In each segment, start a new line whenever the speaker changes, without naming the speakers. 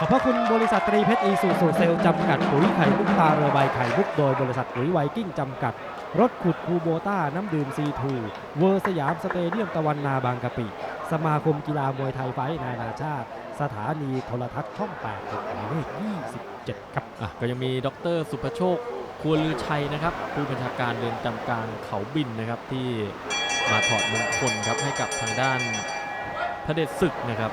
ขอบพระคุณบริษัทตรีเพชรอีซูซูเซลจำกัดปุ๋ยไข่มุกตาเรือใบไข่มุกโดยบริษัทปุ๋ยไวกิ้งจำกัด รถขุดคูโบต้าน้ำดื่มซีทูเวอร์สยามสเตเดียมตะวันนาบางกะปิ สมาคมกีฬามวยไทยไฟนานาชาติ สถานีโทรทัศน์ช่อง8หมายเลข27 ครับ
อะก็ยังมีดรสุภโชคครัวลือชัยนะครับผู้บัญชาการเรือนจำกลางเขาบินนะครับที่มาถอดมงคลครับให้กับทางด้านพระเดชศึกนะครับ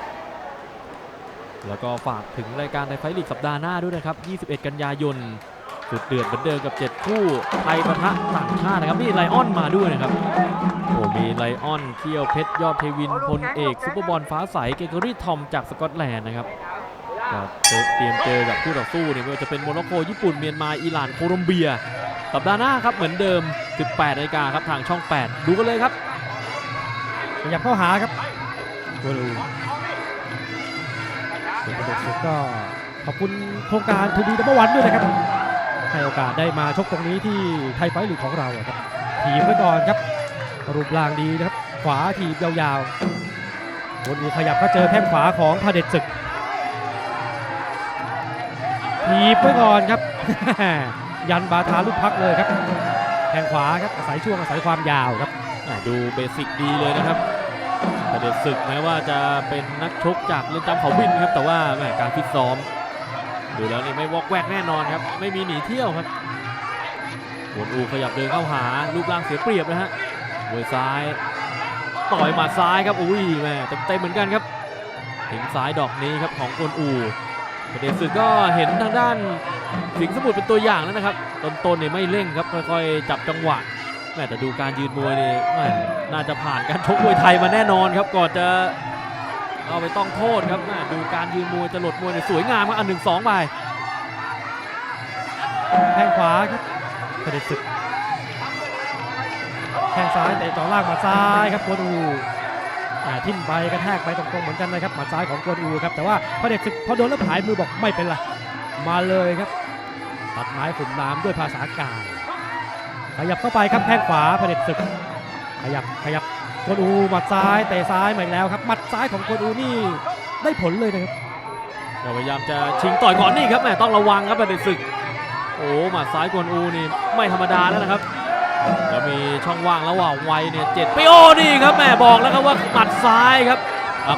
แล้วก็ฝากถึงรายการไทยไฟท์ลีกสัปดาห์หน้าด้วยนะครับ 21 กันยายนสุดเดือดเหมือนเดิมกับ 7 คู่ไทยปะทะต่างชาตินะครับนี่ไลออนมาด้วยนะครับโอ้มีไลออนเคียวเพชรยอดเทวินพลเอกซุปเปอร์บอลฟ้าใสเกเกอรี่ทอมจากสกอตแลนด์นะครับก็เตรียมเจอกับคู่ต่อสู้เนี่ยไม่ว่าจะเป็นโมร็อกโกญี่ปุ่นเมียนมาอิหร่านโคลอมเบีย สัปดาห์หน้าครับเหมือนเดิม 18นาฬิกาครับทางช่อง 8 ดูกันเลยครับ
ขยับเข้าหาครับตัวดู ส่วนประด็นสุดก็ขอบคุณโครงการทูบีดับเบิลวันด้วยนะครับ ให้โอกาสได้มาชกตรงนี้ที่ไทยไฟท์ลีกของเราครับทีมไว้ก่อนครับ รูปร่างดีนะครับ ขวาทีบยาวๆคนนี้ขยับก็เจอแข้งขวาของพระเด็จศึกทีบไว้ก่อนครับ ยันบาทาลูกพักเลยครับแข้งขวาครับอาศัยช่วงอาศัยความยาวครับ
ดูเบสิกดีเลยนะครับ ประเด็นศึกแม้ว่าจะเป็นนักชกจากเรือนจำเขาบินครับ แต่ว่าแหมการฟิตซ้อม ดูแล้วนี่ไม่วอกแวกแน่นอนครับ ไม่มีหนีเที่ยวครับหวนอูขยับเดินเข้าหารูปร่างเสียเปรียบนะฮะมวยซ้าย ต่อยหมัดซ้ายครับอุ้ยแม่เต็มๆเหมือนกันครับถึงซ้ายดอกนี้ครับของกวนอูประเด็นศึกก็เห็นทางด้านสิงสมุทรเป็นตัวอย่างแล้วนะครับต้นๆเนี่ยไม่เร่งครับค่อยๆจับจังหวะ แม่แต่ดูการยืนมวยนี่น่าจะผ่านการชกมวยไทยมาแน่นอนครับก่อนจะเอาไปต้องโทษครับแม่ดูการยืนมวยจะหลดมวยเนี่ยสวยงามครับอันหนึ่งสองไป
แข้งขวาครับเด็จศึกแข้งซ้ายเตะจ่อล่างมาซ้ายครับกวนอูทิ่มไปกระแทกไปตรงๆเหมือนกันนะครับหมัดซ้ายของกวนอูครับแต่ว่าพระเด็จศึกพอโดนแล้วผายมือบอกไม่เป็นไรมาเลยครับตัดไม้ขุมน้ำด้วยภาษากาย ขยับเข้าไปครับแข้งขวาพระเด็จศึก ขยับขยับกวนอูหมัดซ้ายเตะซ้ายมาอีกแล้วครับหมัดซ้ายของกวนอูนี่ได้ผลเลยนะครับ
พยายามจะชิงต่อยก่อนนี่ครับแม่ต้องระวังครับประเด็นศึก โอ้หมัดซ้ายกวนอูนี่ไม่ธรรมดาแล้วนะครับแล้วมีช่องว่างระหว่างวัยเนี่ยเจ็ดปีโอ้นี่ครับแม่บอกแล้วครับว่าหมัดซ้ายครับ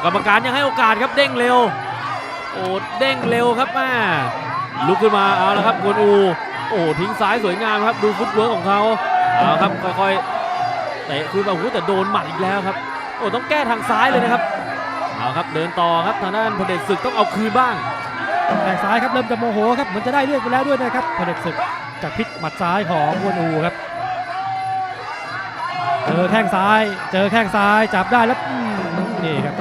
กรรมการยังให้โอกาสครับเด้งเร็ว โอ้เด้งเร็วครับแม่ลุกขึ้นมาเอาละครับกวนอู โอ้ทิ้งซ้ายสวยงามครับ ดูฟุตเวิร์กของเขาเอาครับค่อยๆเตะคืนมาโอ้แต่โดนหมัดอีกแล้วครับ โอ้ต้องแก้ทางซ้ายเลยนะครับเอาครับเดินต่อครับทางด้านพเดชศึกต้องเอาคืนบ้าง
แข้งซ้ายครับเริ่มจะโมโหครับเหมือนจะได้เลือกไปแล้วด้วยนะครับพเด็จศึกจากพิษหมัดซ้ายของกวนอูครับเจอแข้งซ้าย เจอแข้งซ้ายจับได้แล้วนี่ครับ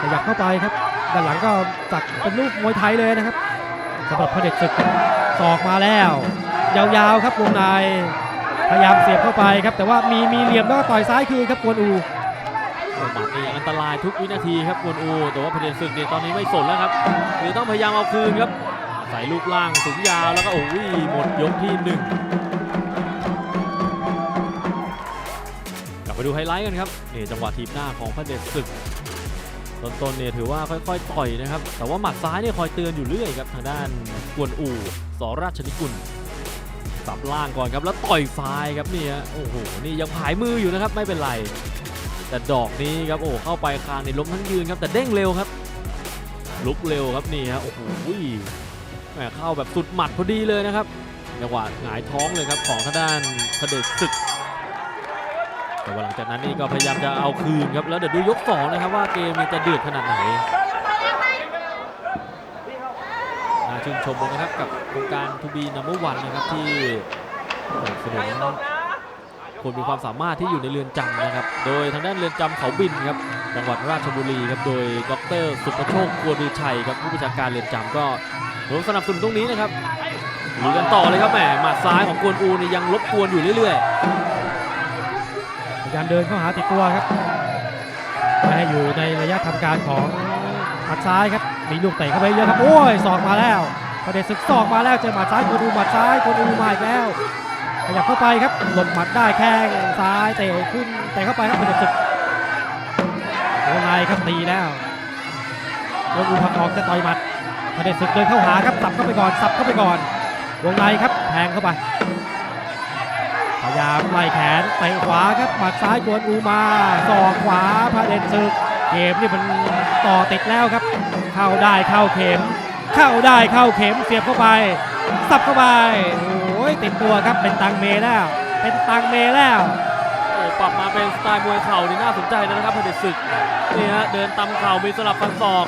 ขยับเข้าไปครับ ด้านหลังก็จัดเป็นรูปมวยไทยเลยนะครับสำหรับพระเด็จศึกศอกมาแล้ว ยาวๆครับวงในพยายามเสียบเข้าไปครับ แต่ว่ามีมีเหลี่ยมแล้วก็ต่อยซ้ายคืนครับกวนอู
โหมัดนี่อันตรายทุกวินาทีครับกวนอูแต่ว่าพระเดชศึกเนี่ยตอนนี้ไม่สนแล้วครับคือต้องพยายามเอาคืนครับใส่ลูกล่างสูงยาวแล้วก็โอ้ยหมดยกที่หนึ่งกลับไปดูไฮไลท์กันครับนี่จังหวะทีมหน้าของพระเดชศึก ต้นๆเนี่ยถือว่าค่อยๆต่อยนะครับ แต่ว่าหมัดซ้ายเนี่ยคอยเตือนอยู่เรื่อยครับทางด้านกวนอูสราชนิกุลสับล่างก่อนครับแล้วต่อยซ้ายครับนี่ฮะโอ้โหนี่ยังผายมืออยู่นะครับไม่เป็นไร แต่ดอกนี้ครับโอ้เข้าไปคางในล้มทั้งยืนครับแต่เด้งเร็วครับ ลุกเร็วครับนี่ฮะโอ้โหแหมเข้าแบบสุดหมัดพอดีเลยนะครับจังหวะหงายท้องเลยครับของทางด้านพระเดชศึก แต่ว่าหลังจากนั้นนี่ก็พยายามจะเอาคืนครับ แล้วเดี๋ยวดูยกสองนะครับว่าเกมนี้จะเดือดขนาดไหนน่าชื่นชมเลยนะครับกับโครงการทูบีนัมเบอร์วันนะครับที่สนับสนุนคนมีความสามารถที่อยู่ในเรือนจำนะครับ โดยทางด้านเรือนจำเขาบินครับ จังหวัดราชบุรีครับ โดยดรสุประโชคกัวดือชัยครับผู้บัญชาการเรือนจำก็ร่วมสนับสนุนตรงนี้นะครับลุยกันต่อเลยครับแหมหมัดซ้ายของกวนอูนี่ยังรบกวนอยู่เรื่อย
ยายามเดินเข้าหาติดตัวครับไม่ให้อยู่ในระยะทำการของหมัดซ้ายครับ มีลูกเตะเข้าไปเยอะครับ โอ้ยศอกมาแล้วประเด็นศึกศอกมาแล้วเจอหมัดซ้ายกูดูหมัดซ้ายกูดูมาอีกแล้ว ขยับเข้าไปครับ หล่นหมัดได้แข้งซ้ายเตะขึ้นเตะเข้าไปครับประเด็นศึกครับตีแล้วกวนอูผลักออกจะต่อยหมัดพระเดชศึกเดินเข้าหาครับสับเข้าไปก่อนสับเข้าไปก่อนวงในครับแทงเข้าไป พยายามไล่แขนเตะขวาครับหมัดซ้ายกวนอูมาศอกขวาพระเดชศึก เกมนี่มันต่อติดแล้วครับ เข้าได้เข้าเข็ม เข้าได้เข้าเข็มเสียบเข้าไป สับเข้าไปโอ้ยติดตัวครับเป็นตังเมแล้ว เป็นตังเมแล้ว
โอ้ปรับมาเป็นสไตล์มวยเข่านี่น่าสนใจนะครับพระเดชศึกนี่ฮะเดินตำเข่ามีสลับฟันศอก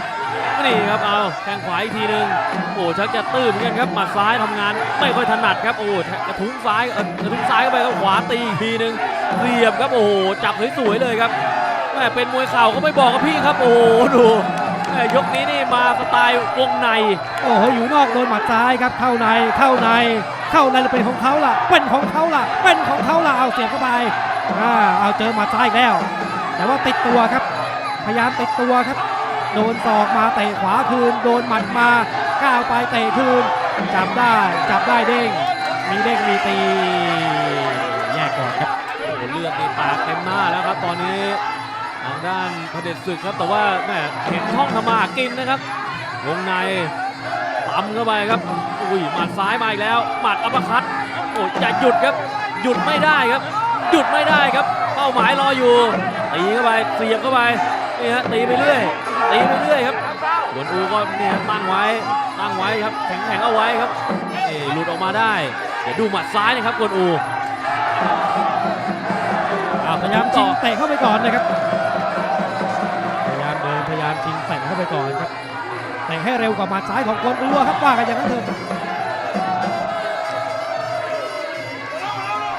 นี่ครับเอาแข้งขวาอีกทีหนึ่งโอ้ชักจะตื้นเหมือนกันครับหมัดซ้ายทำงานไม่ค่อยถนัดครับโอ้กระทุ้งซ้ายกระทุ้งซ้ายเข้าไปครับขวาตีอีกทีหนึ่งเรียบครับโอ้โหจับสวยๆเลยครับแม่เป็นมวยเข่าก็ไม่บอกกับพี่ครับ โอ้โหดูแม่ยกนี้นี่มาสไตล์วงใน
โอ้โหอยู่นอกโดนหมัดซ้ายครับเข้าในเข้าใน เข้าในเป็นของเขาล่ะ เป็นของเขาล่ะ เป็นของเขาล่ะเอาเสียบเข้าไปอ่าเอาเจอหมัดซ้ายอีกแล้ว แต่ว่าติดตัวครับ พยายามติดตัวครับ โดนศอกมาเตะขวาคืน โดนหมัดมาก้าวไปเตะคืน จับได้จับได้เด้ง มีเด้งมีตี แยกก่อนครับ
โอ้เลือดในี่แตกเต็มหน้าแล้วครับ ตอนนี้ทางด้านพระเดชศึกครับ แต่ว่าแม่เห็นช่องทำมาหากินนะครับ วงในตำเข้าไปครับ อุ้ยหมัดซ้ายมาอีกแล้ว หมัดอัปคัตโอ้ยจะหยุดครับ หยุดไม่ได้ครับ หยุดไม่ได้ครับ เป้าหมายรออยู่ตีเข้าไปเสียบเข้าไปนี่ฮะตีไปเรื่อย ตีไปเรื่อยครับหลวนอูก็เนี่ยตั้งไว้ตั้งไว้ครับแข็งแข็งเอาไว้ครับนี่หลุดออกมาได้ เดี๋ยวดูหมัดซ้ายนะครับกวนอู
อ้าวพยายามชิงเตะเข้าไปก่อนนะครับ พยายามเดินพยายามชิงเตะเข้าไปก่อนครับเตะให้เร็วกว่าหมัดซ้ายของกวนอูอะครับว่ากันอย่างนั้นเถอะ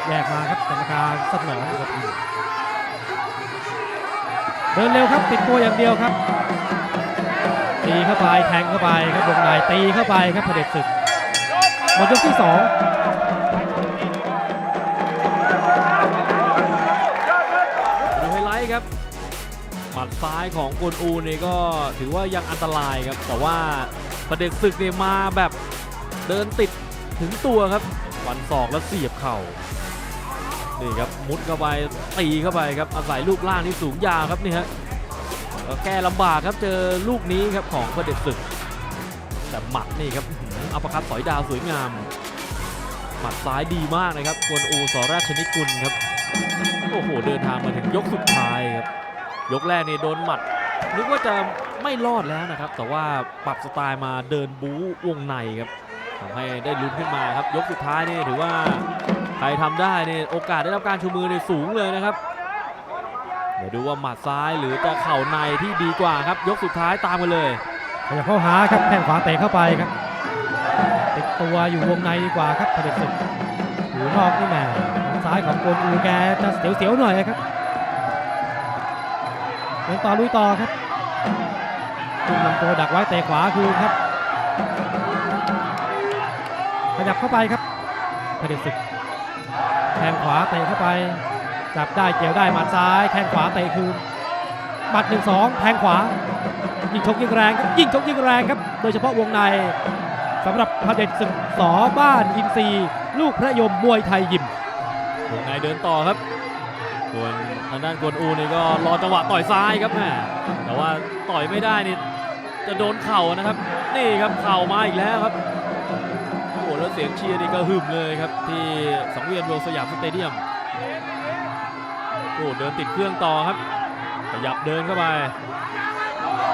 แยกมาครับกรรมการเสนอครับ เดินเร็วครับติดตัวอย่างเดียวครับ ตีเข้าไปแทงเข้าไปครับวงในตีเข้าไปครับเผด็จศึกหมดยกที่สอง
ดูไฮไลท์ครับหมัดซ้ายของกวนอูนี่ก็ถือว่ายังอันตรายครับ แต่ว่าประเด็นศึกเนี่ยมาแบบเดินติดถึงตัวครับฟันศอกแล้วเสียบเข่า นี่ครับมุดเข้าไปตีเข้าไปครับอาศัยรูปร่างที่สูงยาวครับนี่ฮะแก้ลำบากครับเจอลูกนี้ครับของประเด็นศึก แต่หมัดนี่ครับอัปคัตสอยดาวสวยงาม หมัดซ้ายดีมากนะครับกวนอูสอราชนิกุลครับโอ้โหเดินทางมาถึงยกสุดท้ายครับยกแรกนี่โดนหมัดนึกว่าจะไม่รอดแล้วนะครับ แต่ว่าปรับสไตล์มาเดินบู๊วงในครับทำให้ได้ลุ้นขึ้นมาครับ ยกสุดท้ายนี่ถือว่า ใครทำได้เนี่ยโอกาสได้รับการชูมือในสูงเลยนะครับ เดี๋ยวดูว่าหมัดซ้ายหรือจะเข่าในที่ดีกว่าครับ ยกสุดท้ายตามกันเลย
ขยับเข้าหาครับแข้งขวาเตะเข้าไปครับ ติดตัวอยู่วงในดีกว่าครับผด็จศึกอยู่นอกนี่แหม่ทางซ้ายของกวนอูแกจะเสียวๆหน่อยครับเดินต่อลุยต่อครับจุ่มลำตัวดักไว้เตะขวาคืนครับ ขยับเข้าไปครับผด็จศึก ข้งขวาเตะเข้าไป จับได้เกี่ยวได้หมัดซ้าย แข้งขวาเตะคืนหมัดหนึ่งสองแทงขวา ยิ่งชกยิ่งแรงครับยิ่งชกยิ่งแรงครับ โดยเฉพาะวงในสำหรับพระเด็จศึกสอบ้านอินทรีลูกพระยมมวยไทยยิม
วงในเดินต่อครับส่วนทางด้านกวนอูนี่ก็รอจังหวะต่อยซ้ายครับแม่แต่ว่าต่อยไม่ได้นี่จะโดนเข่านะครับ นี่ครับเข่ามาอีกแล้วครับ เสียงเชียร์นี่ก็หึมเลยครับ ที่สังเวียนโรสยามสเตเดียมโอ้เดินติดเครื่องต่อครับ ขยับเดินเข้าไป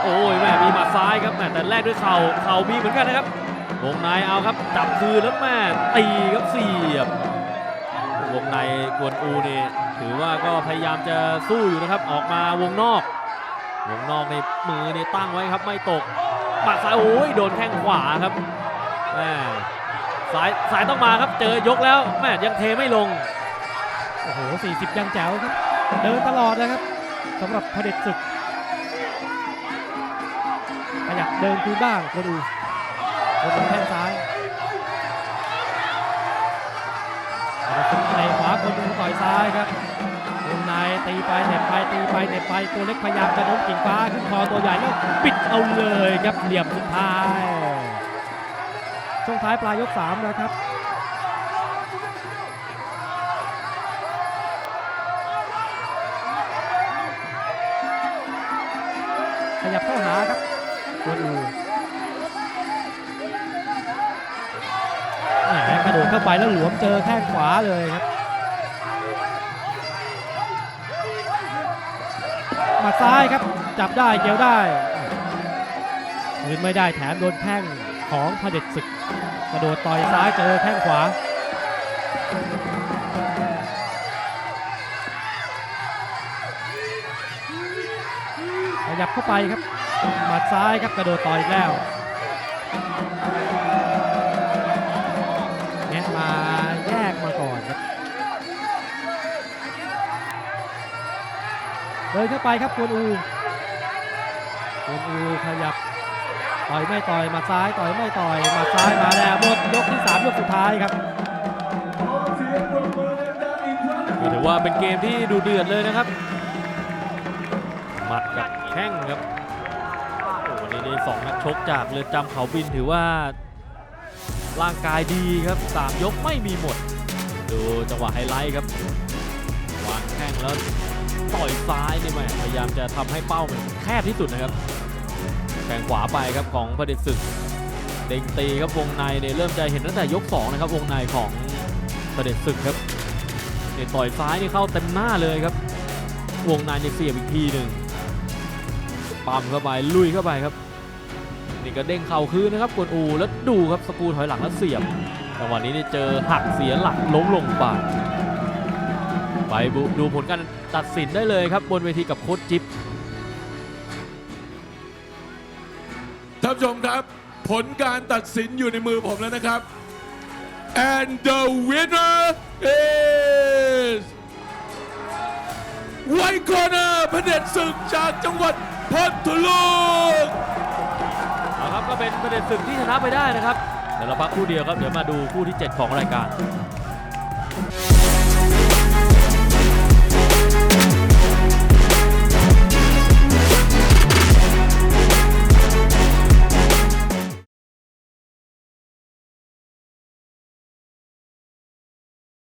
โอ้ยแม่มีหมัดซ้ายครับแม่แต่แรกด้วยเข่าเข่ามีเหมือนกันนะครับวงในเอาครับจับคืนแล้วแม่ตีครับเสียบวงในกวนอูนี่ถือว่าก็พยายามจะสู้อยู่นะครับ ออกมาวงนอก วงนอกในมือนี่ตั้งไว้ครับไม่ตกหมัดซ้ายโอ้ยโดนแข้งขวาครับแม่ สายสายต้องมาครับเจอยกแล้วแม่ยังเทไม่ลง
โอ้โห 40 ยังแจ๋วครับ เดินตลอดนะครับสำหรับพระเด็จศึก ขยับเดินคืนบ้างคนอูคนอูแข้งซ้ายพระเด็จศึกเตะขวาคนอูต่อยซ้ายครับวงในตีไปเหน็บไปตีไปเหน็บไปตัวเล็กพยายามจะโน้มกิ่งฟ้าขึ้นคอตัวใหญ่แล้วปิดเอาเลยครับเหลี่ยมสุดท้าย ช่วงท้ายปลายยกสามนะครับขยับเข้าหาครับกวนอูแหมกระโดดเข้าไปแล้วหลวมเจอแข้งขวาเลยครับมาซ้ายครับ จับได้เกี่ยวได้ยืนไม่ได้แถมโดนแข้งของพระเด็จศึก กระโดดต่อยซ้ายเจอแข้งขวา ขยับเข้าไปครับ หมัดซ้ายครับกระโดดต่อยอีกแล้วแงะมาแยกมาก่อนครับเดินเข้าไปครับกวนอูกวนอูขยับ ต่อยไม่ต่อยมัดซ้ายต่อยไม่ต่อยมัดซ้ายมาแล้วหมดยกที่สามยกสุดท้ายครับ
ถือว่าเป็นเกมที่ดูเดือดเลยนะครับ หมัดกับแข้งครับโอ้วันนี้ได้สองนักชกจากเรือนจำเขาบินถือว่าร่างกายดีครับสามยกไม่มีหมด ดูจังหวะไฮไลท์ครับ วางแข้งแล้วต่อยซ้ายนี่แหมพยายามจะทำให้เป้ามันแคบที่สุดนะครับ แข่งขวาไปครับของพระเดชศึก เด้งตีครับวงในเนี่ยเริ่มจะเห็นตั้งแต่ยกสองนะครับวงในของพระเดชศึกครับเนี่ยต่อยซ้ายนี่เข้าเต็มหน้าเลยครับ วงในเนี่ยเสียบอีกทีหนึ่งปั๊มเข้าไปลุยเข้าไปครับนี่ก็เด้งเข่าคืนนะครับกวนอูแล้วดูครับสกูถอยหลังแล้วเสียบจังหวะนี้เนี่ยเจอหักเสียหลักล้มลงไปไปดูผลการตัดสินได้เลยครับบนเวทีกับโค้ชจิ๊บ
ผู้ชมครับ ผลการตัดสินอยู่ในมือผมแล้วนะครับ and the winner is White Corner พระเด็จศึกจากจังหวัดพัทลุง
เอาครับก็เป็นประเด็นศึกที่ชนะไปได้นะครับ เดี๋ยวเราพักคู่เดียวครับ เดี๋ยวมาดูคู่ที่ 7 ของรายการ